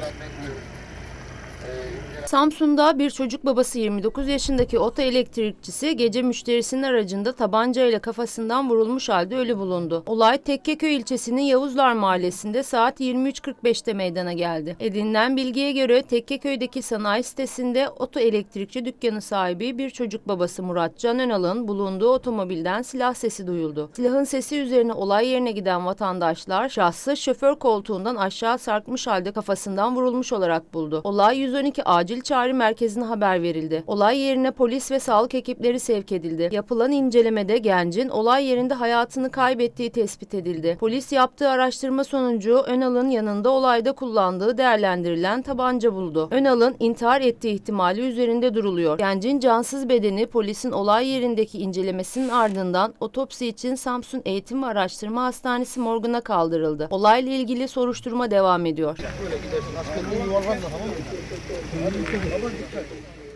Thank. Samsun'da bir çocuk babası 29 yaşındaki oto elektrikçisi gece müşterisinin aracında tabancayla kafasından vurulmuş halde ölü bulundu. Olay Tekkeköy ilçesinin Yavuzlar mahallesinde saat 23.45'te meydana geldi. Edinilen bilgiye göre Tekkeköy'deki sanayi sitesinde oto elektrikçi dükkanı sahibi bir çocuk babası Murat Can Önal'ın bulunduğu otomobilden silah sesi duyuldu. Silahın sesi üzerine olay yerine giden vatandaşlar şahsı şoför koltuğundan aşağı sarkmış halde kafasından vurulmuş olarak buldu. Olay 112 acil çağrı merkezine haber verildi. Olay yerine polis ve sağlık ekipleri sevk edildi. Yapılan incelemede gencin olay yerinde hayatını kaybettiği tespit edildi. Polis yaptığı araştırma sonucu Önal'ın yanında olayda kullandığı değerlendirilen tabanca buldu. Önal'ın intihar ettiği ihtimali üzerinde duruluyor. Gencin cansız bedeni polisin olay yerindeki incelemesinin ardından otopsi için Samsun Eğitim ve Araştırma Hastanesi morguna kaldırıldı. Olayla ilgili soruşturma devam ediyor. Mı? どういうこと?